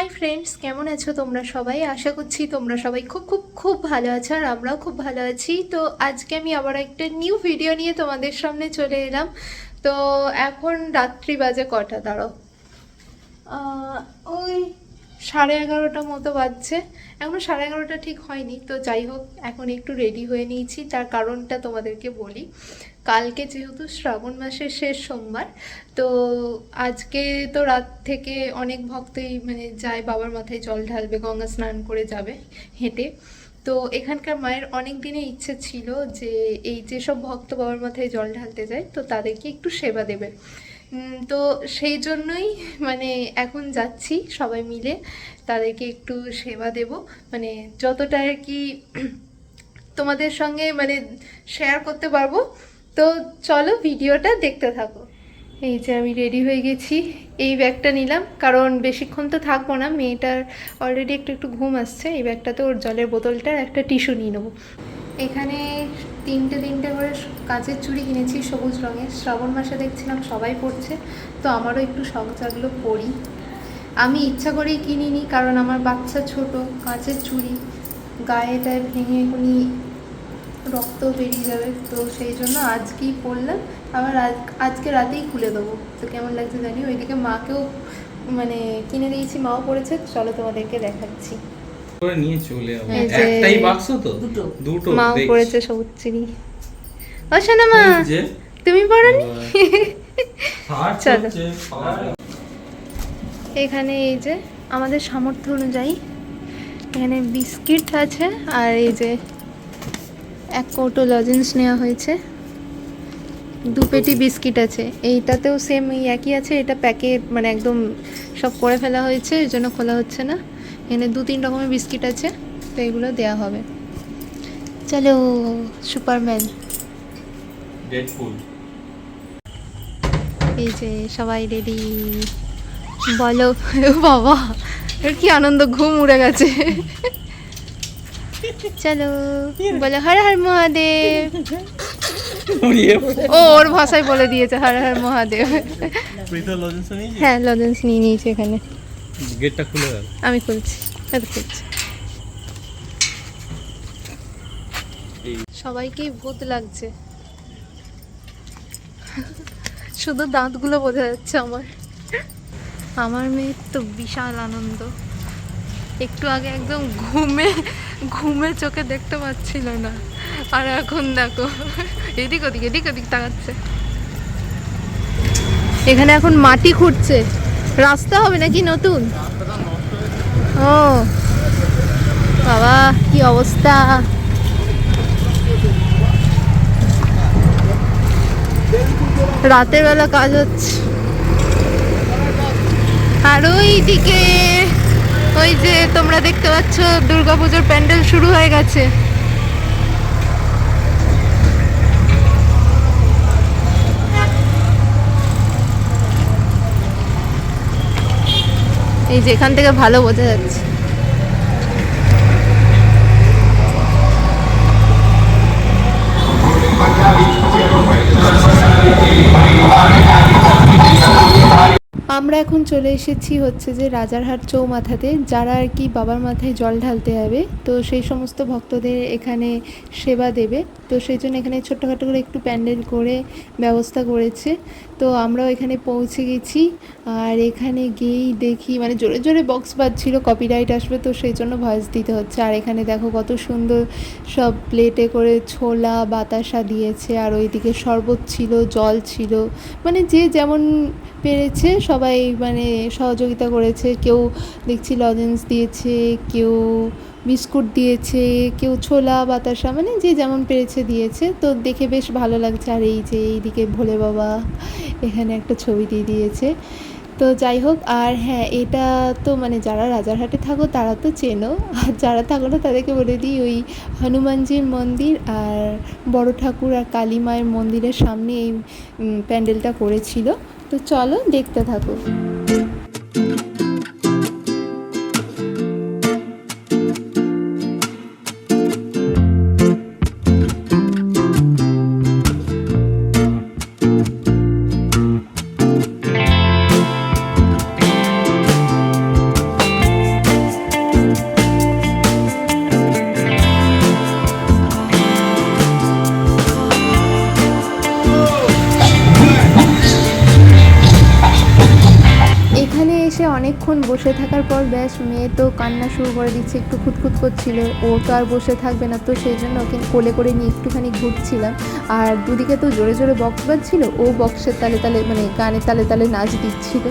Hi friends কেমন আছো তোমরা সবাই? আশা করছি তোমরা সবাই খুব খুব খুব ভালো আছো আর আমরাও খুব ভালো আছি। তো আজকে আমি আবার একটা নিউ ভিডিও নিয়ে তোমাদের সামনে চলে এলাম। তো এখন রাত্রি বাজে কটা? দাঁড়ো ওই সাড়ে এগারোটা মতো বাজছে। এখনও সাড়ে এগারোটা ঠিক হয়নি, তো যাই হোক, এখন একটু রেডি হয়ে নিয়েছি। তার কারণটা তোমাদেরকে বলি, কালকে যেহেতু শ্রাবণ মাসের শেষ সোমবার, তো আজকে তো রাত থেকে অনেক ভক্তই মানে যায় বাবার মাথায় জল ঢালবে, গঙ্গা স্নান করে যাবে হেঁটে। তো এখানকার মায়ের অনেক দিনের ইচ্ছে ছিল যে এই যেসব ভক্ত বাবার মাথায় জল ঢালতে যায়, তো তাদেরকে একটু সেবা দেবে। তো সেই জন্যই মানে এখন যাচ্ছি সবাই মিলে। তাদেরকে একটু সেবা দেব। মানে যতটা আর কি তোমাদের সঙ্গে মানে শেয়ার করতে পারব। তো চলো ভিডিওটা দেখতে থাকো। এই যে আমি রেডি হয়ে গেছি। এই ব্যাগটা নিলাম। কারণ বেশিক্ষণ তো থাকব না। মেয়েটার অলরেডি একটু একটু ঘুম আসছে। এই ব্যাগটাতে ওর জলের বোতলটার একটা টিস্যু নিয়ে নেব। এখানে তিনটে তিনটে করে কাঁচের চুড়ি কিনেছি সবুজ রঙের। শ্রাবণ মাসে দেখছিলাম সবাই পড়ছে তো আমারও একটু শখ জাগলো পরি। আমি ইচ্ছা করেই কিনিনি, কারণ আমার বাচ্চা ছোট, কাঁচের চুড়ি গায়েটায় ভেঙে এখনই রক্ত বেরিয়ে যাবে, তো সেই জন্য আজকেই পরলাম। আবার আজকে রাতেই খুলে দেবো। তো কেমন লাগছে জানি? ওইদিকে মাকেও মানে কিনে দিয়েছি, মাও পড়েছে চলো তোমাদেরকে দেখাচ্ছি। করে নিয়ে চলে যাব এই যে- একটাই বাক্স তো? দুটো। দুটো মাও পড়েছে সবুজ চিনি ও শোনা মা তুমি পড়নি? চলো। এখানে এই যে আমাদের সামর্থ্য অনুযায়ী এখানে বিস্কিট আছে আর এই যে এক কৌটো লজেন্স নেওয়া হয়েছে। দু পেটি বিস্কিট আছে। এইটাতেও সেম এই একই আছে এটা প্যাকেট মানে একদম সব করে ফেলা হয়েছে এর জন্য খোলা হচ্ছে না। এখানে দু তিন রকমের বিস্কিট আছে তো এগুলো দেওয়া হবে। চলো সুপারম্যান। এই যে সবাই রেডি বলো বাবা এর কি আনন্দ ঘুম উড়ে গেছে। চলো বলো হর হর মহাদেব। ও ওর ভাষায় বলে দিয়েছে হর হর মহাদেব। হ্যাঁ লজেন্স নিয়ে নিয়েছে এখানে। গেটটা খুলে গেল আমি খুলছি, এত খুলছি। সবাইকেই ভূত লাগছে। শুধু দাঁতগুলো বোঝা যাচ্ছে আমার। আমার মেয়ের তো বিশাল আনন্দ। একটু আগে একদম ঘুমে ঘুমে চোখে দেখতে পাচ্ছিল না। আর এখন দেখো, এদিক ওদিক এদিক ওদিক তাকাচ্ছে। এখানে এখন মাটি খুঁড়ছে। রাস্তা হবে নাকি নতুন? ও, বাবা, কি অবস্থা? রাতের বেলা কাজ হচ্ছে। আর ওই দিকে ওই যে তোমরা দেখতে পাচ্ছ, দুর্গাপুজোর প্যান্ডেল শুরু হয়ে গেছে। এই যে এখান থেকে ভালো বোঝা যাচ্ছে। আমরা এখন চলে এসেছি হচ্ছে যে রাজারহাট চৌমাথাতে, যারা আর কি বাবার মাথায় জল ঢালতে হবে তো সেই সমস্ত ভক্তদের এখানে সেবা দেবে। তো সেই জন্য এখানে ছোট্টখাটো করে একটু প্যান্ডেল করে ব্যবস্থা করেছে। তো আমরাও এখানে পৌঁছে গেছি। আর এখানে গিয়েই দেখি মানে জোরে জোরে বক্স বাজছিল কপিরাইট আসবে তো সেই জন্য ভয়েস দিতে হচ্ছে। আর এখানে দেখো কত সুন্দর সব প্লেটে করে ছোলা, বাতাসা দিয়েছে। আর ওইদিকে শরবত ছিল, জল ছিল। মানে যে যেমন পেরেছে সবাই মানে সহযোগিতা করেছে। কেউ দেখছি লজেন্স দিয়েছে, কেউ বিস্কুট দিয়েছে, কেউ ছোলা, বাতাসা মানে যে যেমন পেরেছে দিয়েছে। তো দেখে বেশ ভালো লাগছে। আর এই যে এইদিকে ভোলে বাবা এখানে একটা ছবি দিয়ে দিয়েছে। তো যাই হোক, আর হ্যাঁ এটা তো মানে যারা রাজারহাটে থাকো, তারা তো চেনো। আর যারা থাকো না, তাদেরকে বলে দিই, ওই হনুমানজির মন্দির আর বড় ঠাকুর আর কালী মায়ের মন্দিরের সামনে এই প্যান্ডেলটা করেছিল। তো চলো দেখতে থাকো। বসে থাকার পর ব্যাস, মেয়ে তো কান্না শুরু করে দিচ্ছে, একটু খুঁতখুত করছিল। ও তো আর বসে থাকবে না, তো সেই জন্য ওকে কোলে করে নিয়ে একটুখানি ঘুরছিলাম। আর দুদিকে তো জোরে জোরে বক্স বাজছিল, ও বক্সের তালে তালে মানে গানের তালে তালে নাচ দিচ্ছিল।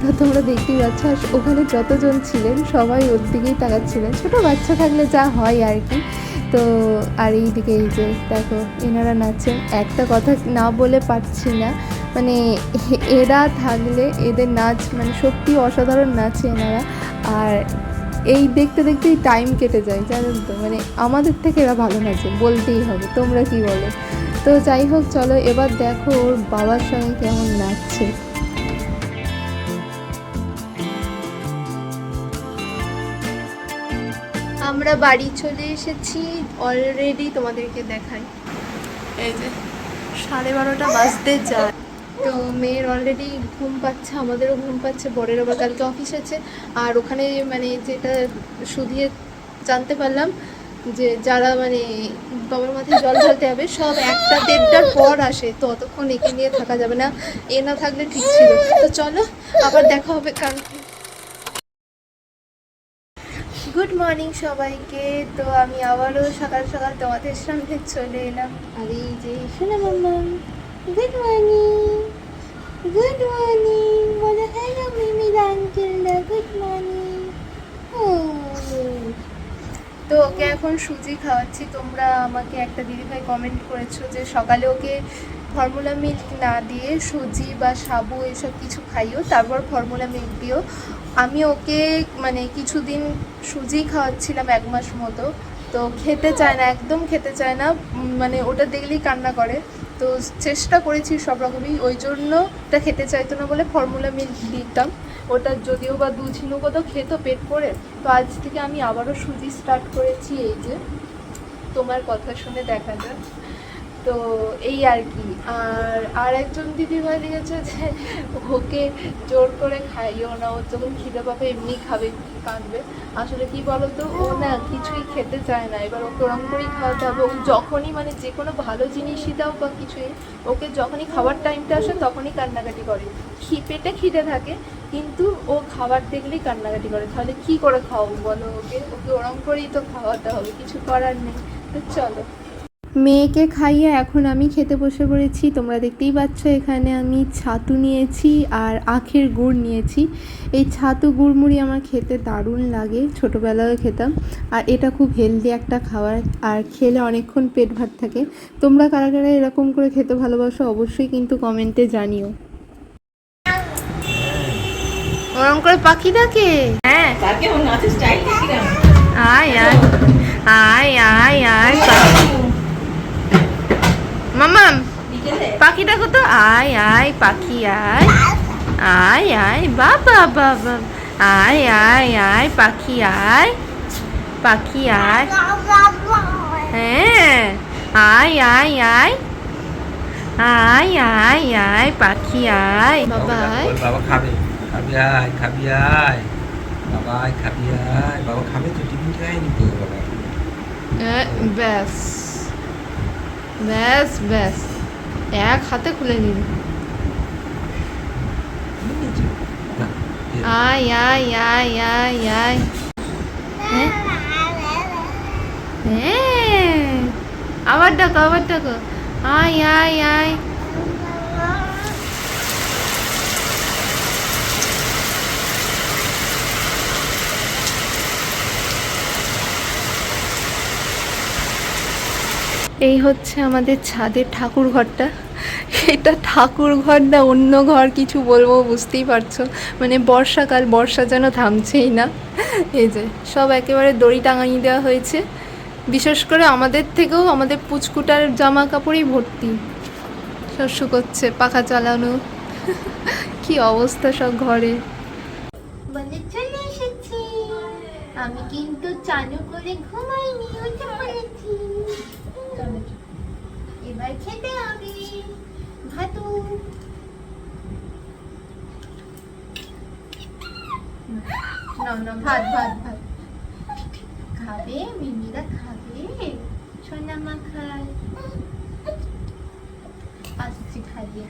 তো তোমরা দেখতেই পাচ্ছ, আর ওখানে যতজন ছিলেন, সবাই ওর দিকেই তাকাচ্ছিলেন। ছোটো বাচ্চা থাকলে যা হয় আর কি। তো আর এইদিকে এই যে, দেখো, এনারা নাচছেন। একটা কথা না বলে পারছি না। মানে এরা থাকলে এদের নাচ মানে সত্যি অসাধারণ নাচে এনারা। আর এই দেখতে দেখতেই টাইম কেটে যায়, জানেন তো? মানে আমাদের থেকে এরা ভালো নাচে, বলতেই হবে, তোমরা কি বলো? তো যাই হোক, চলো এবার দেখো ওর বাবার সঙ্গে কেমন নাচছে। আমরা বাড়ি চলে এসেছি অলরেডি তোমাদেরকে দেখাই। এই যে সাড়ে বারোটা বাজতে যায়। তো মেয়ের অলরেডি ঘুম পাচ্ছে, আমাদেরও ঘুম পাচ্ছে, বরের আবার কালকে অফিস আছে। আর ওখানে মানে যেটা শুধিয়ে জানতে পারলাম যে যারা মানে বাবার মাথায় জল ঢালতে হবে সব একটা দেড়টার পর আসে তো অতক্ষণ একে নিয়ে থাকা যাবে না। এ না থাকলে ঠিক ছিল। তো চলো, আবার দেখা হবে কালকে। গুড মর্নিং সবাইকে। তো আমি আবারও সকাল সকাল তোমাদের সামনে চলে এলাম। আর এই যে শোনা মাম্মাম গুড মর্নিং গুড মর্নিং বলো হ্যালো মিমির আঙ্কেলরা গুড মর্নিং তো ওকে এখন সুজি খাওয়াচ্ছি। তোমরা আমাকে একটা দিদিভাই কমেন্ট করেছ যে সকালে ওকে ফর্মুলা মিল্ক না দিয়ে সুজি বা সাবু এসব কিছু খাইও, তারপর ফর্মুলা মিল্ক দিও। আমি ওকে মানে কিছুদিন সুজি খাওয়াচ্ছিলাম এক মাস মতো। তো খেতে চায় না, একদম খেতে চায় না। মানে ওটা দেখলেই কান্না করে। তো চেষ্টা করেছি সব রকমই, ওই জন্য ওটা খেতে চাইতো না বলে ফর্মুলা মিল্ক দিতাম। ওটা যদিও বা দু ঝিনুকও তো খেত পেট করে তো আজ থেকে আমি আবারও সুজি স্টার্ট করেছি এই যে। তোমার কথা শুনে দেখা যাক। তো এই আর কি। আর আর একজন দিদি ভাই লিখেছে যে, ওকে জোর করে খাইও না ও যখন খিদে পাবে, এমনি খাবে, কাঁদবে। আসলে কি বলতো, ও না কিছুই খেতে চায় না। এবার ওকে ওরম করেই খাওয়াতে হবে। ও যখনই মানে যে কোনো ভালো জিনিসই দাও বা কিছুই, ওকে যখনই খাবার টাইমটা আসে, তখনই কান্নাকাটি করে। খি, পেটে খিদে থাকে, কিন্তু ও খাবার দেখলেই কান্নাকাটি করে। তাহলে কি করে খাওয়াবো বলো ওকে? ওকে ওরম করেই তো খাওয়াতে হবে, কিছু করার নেই। তো চলো। মেয়েকে খাইয়ে এখন আমি খেতে বসে পড়েছি। তোমরা দেখতেই পাচ্ছ এখানে আমি ছাতু নিয়েছি আর আখের গুড় নিয়েছি। এই ছাতু গুড় মুড়ি আমার খেতে দারুণ লাগে ছোটোবেলায় খেতাম। আর এটা খুব হেলদি একটা খাবার আর খেলে অনেকক্ষণ পেট ভাত থাকে। তোমরা কারা কারা এরকম করে খেতে ভালোবাসো অবশ্যই কিন্তু কমেন্টে জানিও। ওরম করে পাখি ডাকে? হ্যাঁ। আয় আয় আয় আয় আয় পাখি। মামাম পাখিটা কত আয় আয় পাখি আয়। আয় আয় বাবা বাবা। আয় আয় আয় পাখি আয়। পাখি আয়। হ্যাঁ। আয় আয় আয়। আয় আয় আয় পাখি আয়। বাবা আয়। বাবা খাবে। খাবি আয় খাবি আয়। বাবা আয় খাবি আয়। বাবা খাবে তো টিফিন খায়নি তো বাবা। ব্যাস। ব্যাস ব্যাস। এক হাতে খুলে নিল আয় আয় আয় আয় আয়। হ্যাঁ? হ্যাঁ। আবার ডাকো আবার ডাকো। আয় আয় আয়। এই হচ্ছে আমাদের ছাদের ঠাকুর ঘরটা। এটা ঠাকুর ঘর না, অন্য ঘর কিছু বলব বুঝতেই পারছ। মানে বর্ষাকাল, বর্ষা যেন থামছেই না। এই যে, সব একেবারে দড়ি টাঙানিয়ে দেওয়া হয়েছে। বিশেষ করে আমাদের থেকেও আমাদের পুচকুটার জামা কাপড়ই ভর্তি। সব শুকোচ্ছে পাখা চালানো। কি অবস্থা সব ঘরে। আমি কিন্তু চালু করে ঘুমাইনি উঠে পড়েছি এবার খেতে হবে ভাতু। না না ভাত ভাত ভাত। খাবে মিমিরা খাবে সোনা মা খায় আসছি খাইয়ে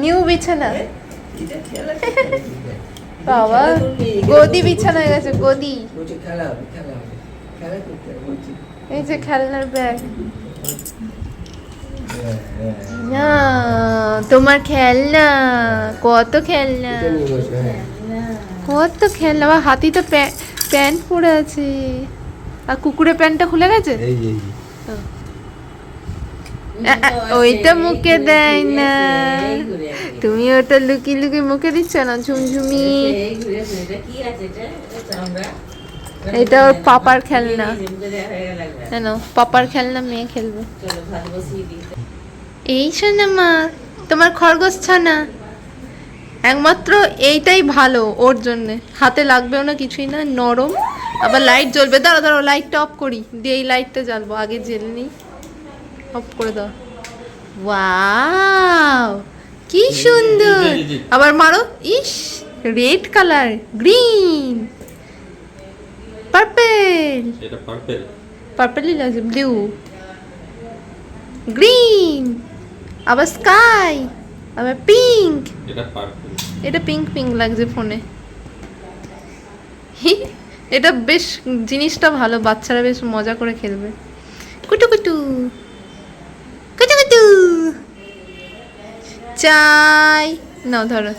নিউ বিছানা। বাবা গদি বিছানো হয়ে গেছে গদি। খেলা হবে খেলা হবে। এই যে খেলনার ব্যাগ। না তোমার খেলনা। কত খেলনা? হ্যাঁ। কত খেলনা? আবার হাতি তো প্যান্ট পরে আছে। আর কুকুরের প্যান্টটা খুলে গেছে? ওইটা মুখে দেয় না। তুমি ওটা লুকি লুকি মুখে দিচ্ছ না ঝুমঝুমি? এটা ওর পাপার খেলনা। কেন? পাপার খেলনা মেয়ে খেলবে। এই শোনা মা তোমার খরগোশ ছানা। একমাত্র এইটাই ভালো ওর জন্য। হাতে লাগবেও না কিছুই না নরম। আবার লাইট জ্বলবে। দাঁড়া দাঁড়াও লাইটটা অফ করি। দিয়ে এই লাইটটা জ্বালবো। আগে জ্বেলনি অফ করে দাও। ওয়াও কি সুন্দর! আবার মারো। ইস! রেড কালার গ্রিন পার্পল এটা পার্পেল পার্পলই লাগছে ব্লু গ্রিন আবার স্কাই আবার পিঙ্ক এটা পার্পেল এটা পিঙ্ক পিঙ্ক লাগছে ফোনে এটা বেশ জিনিসটা ভালো বাচ্চারা বেশ মজা করে খেলবে। কুটু কুটু। কুটু কুটু। চাই। নাও ধরো।